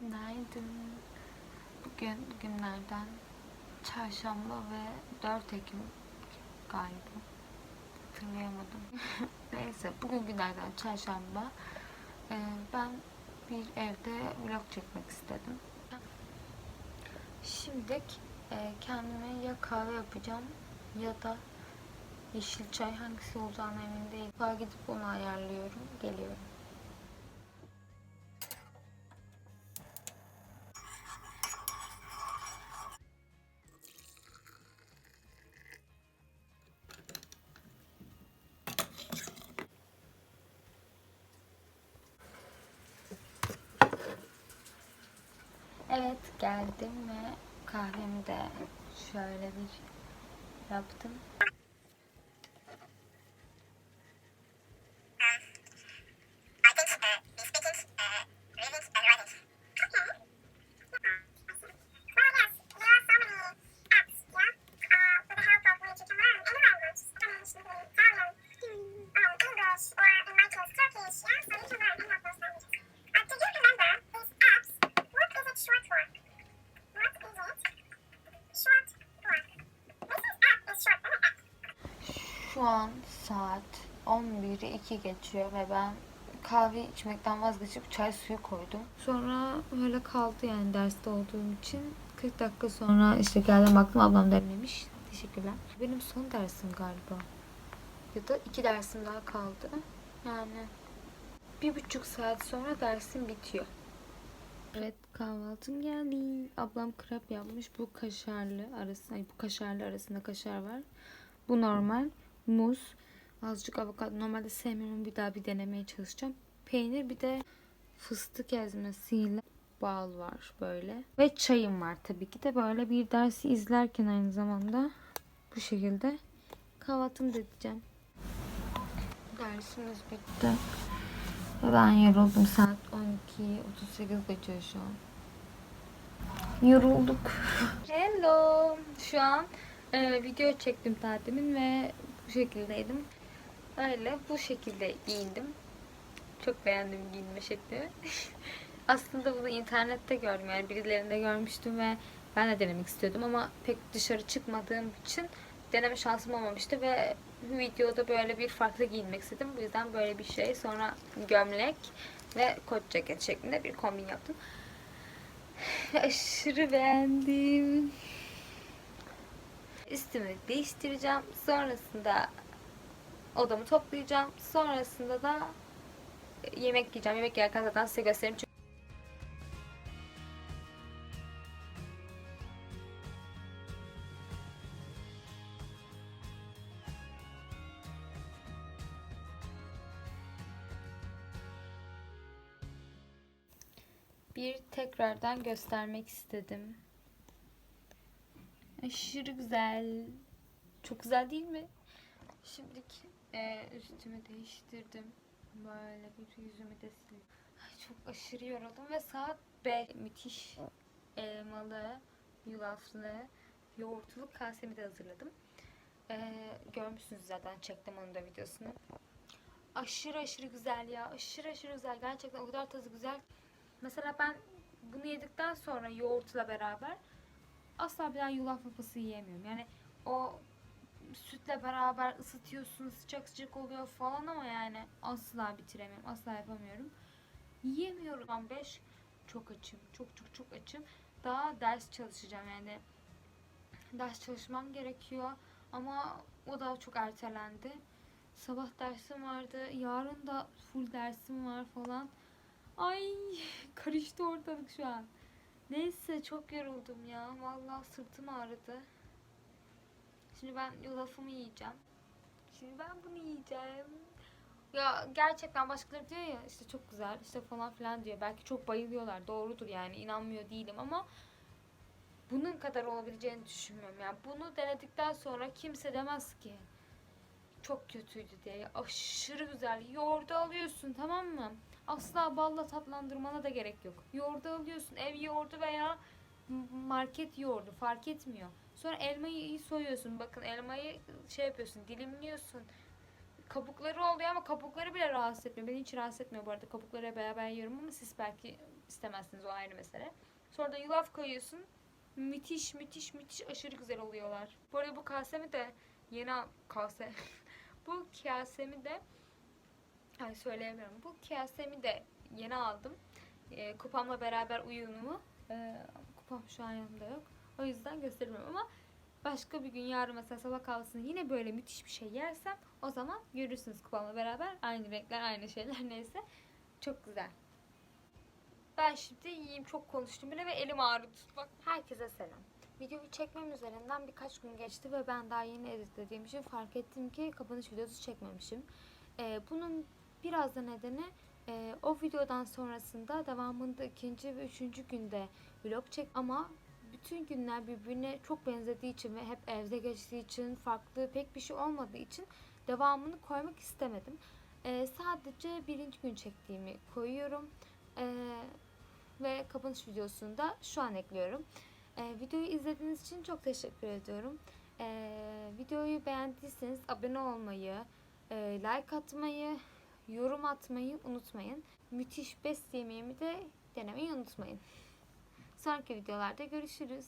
Günaydın. Bugün günlerden çarşamba ve 4 Ekim galiba. Hatırlayamadım. Neyse bugün günlerden çarşamba. Ee, ben bir evde vlog çekmek istedim. Şimdi e, kendime ya kahve yapacağım ya da yeşil çay hangisi olacağına emin değilim. Daha gidip onu ayarlıyorum. Geliyorum. Evet geldim ve kahvemi de şöyle bir yaptım. Şu an saat 11'i 2 geçiyor ve ben kahve içmekten vazgeçip çay suyu koydum. Sonra öyle kaldı yani derste olduğum için. 40 dakika sonra işte geldim baktım ablam demlemiş. Teşekkürler. Benim son dersim galiba. Ya da iki dersim daha kaldı. Yani bir buçuk saat sonra dersim bitiyor. Evet kahvaltım geldi. Ablam krep yapmış. Bu kaşarlı arasında, bu kaşarlı arasında kaşar var. Bu normal. Muz. Azıcık avokado. Normalde sevmiyorum. Bir daha bir denemeye çalışacağım. Peynir bir de fıstık ezmesiyle bal var böyle. Ve çayım var tabii ki de. Böyle bir dersi izlerken aynı zamanda bu şekilde kahvaltımı da edeceğim. Dersimiz bitti. Ve ben yoruldum. Saat 12.38 geçiyor şu an. Yorulduk. Hello. Şu an e, video çektim tatimin ve bu şekildeydim. Öyle bu şekilde giyindim. Çok beğendim giyinme şeklimi. Aslında bunu internette gördüm yani birilerinde görmüştüm ve ben de denemek istiyordum ama pek dışarı çıkmadığım için deneme şansım olmamıştı ve videoda böyle bir farklı giyinmek istedim. Bu yüzden böyle bir şey. Sonra gömlek ve kot ceket şeklinde bir kombin yaptım. Aşırı beğendim. Üstümü değiştireceğim. Sonrasında odamı toplayacağım. Sonrasında da yemek yiyeceğim. Yemek yerken zaten size gösteririm. Çünkü bir tekrardan göstermek istedim. Aşırı güzel. Çok güzel değil mi? Şimdi e, üstümü değiştirdim. Böyle bir yüzümü de sildim. Çok aşırı yoruldum ve saat 5. Müthiş elmalı, yulaflı, yoğurtlu kasemi de hazırladım. E, görmüşsünüz zaten çektim onun da videosunu. Aşırı aşırı güzel ya. Aşırı aşırı güzel. Gerçekten o kadar tadı güzel. Mesela ben bunu yedikten sonra yoğurtla beraber asla bir daha yulaf lapası yiyemiyorum. Yani o sütle beraber ısıtıyorsun, sıcak sıcak oluyor falan ama yani asla bitiremiyorum, asla yapamıyorum. Yiyemiyorum. Ben 5 çok açım, çok çok çok açım. Daha ders çalışacağım yani. Ders çalışmam gerekiyor ama o da çok ertelendi. Sabah dersim vardı, yarın da full dersim var falan. Ay karıştı ortalık şu an. Neyse çok yoruldum ya. Vallahi sırtım ağrıdı. Şimdi ben yulafımı yiyeceğim. Şimdi ben bunu yiyeceğim. Ya gerçekten başkaları diyor ya işte çok güzel işte falan filan diyor. Belki çok bayılıyorlar. Doğrudur yani inanmıyor değilim ama bunun kadar olabileceğini düşünmüyorum. Yani bunu denedikten sonra kimse demez ki çok kötüydü diye. Aşırı güzel. Yoğurdu alıyorsun tamam mı? Asla balla tatlandırmana da gerek yok. Yoğurdu alıyorsun. Ev yoğurdu veya market yoğurdu fark etmiyor. Sonra elmayı soyuyorsun. Bakın elmayı şey yapıyorsun, dilimliyorsun. kabukları oluyor ama kabukları bile rahatsız etmiyor. Beni hiç rahatsız etmiyor bu arada. Kabukları beraber yiyorum ama siz belki istemezsiniz o ayrı mesele. Sonra da yulaf koyuyorsun. Müthiş müthiş müthiş aşırı güzel oluyorlar. Bu arada bu kasemi de yeni kase. bu kasemi de ay söyleyemiyorum. Bu kasemi de yeni aldım. Ee, kupamla beraber uyunumu. Ee, kupam şu an yanımda yok. O yüzden göstermiyorum ama başka bir gün yarın mesela sabah kahvaltısında yine böyle müthiş bir şey yersem o zaman görürsünüz kupamla beraber aynı renkler aynı şeyler neyse çok güzel. Ben şimdi yiyeyim çok konuştum bile ve elim ağrıdı. Bak herkese selam. Videoyu çekmem üzerinden birkaç gün geçti ve ben daha yeni editlediğim için fark ettim ki kapanış videosu çekmemişim. Ee, bunun biraz da nedeni e, o videodan sonrasında devamında ikinci ve üçüncü günde vlog çek ama bütün günler birbirine çok benzediği için ve hep evde geçtiği için farklı pek bir şey olmadığı için devamını koymak istemedim. Ee, sadece birinci gün çektiğimi koyuyorum. Ee, ve kapanış videosunu da şu an ekliyorum. Ee, videoyu izlediğiniz için çok teşekkür ediyorum. Ee, videoyu beğendiyseniz abone olmayı, e, like atmayı, yorum atmayı unutmayın. Müthiş best yemeğimi de denemeyi unutmayın. Sonraki videolarda görüşürüz.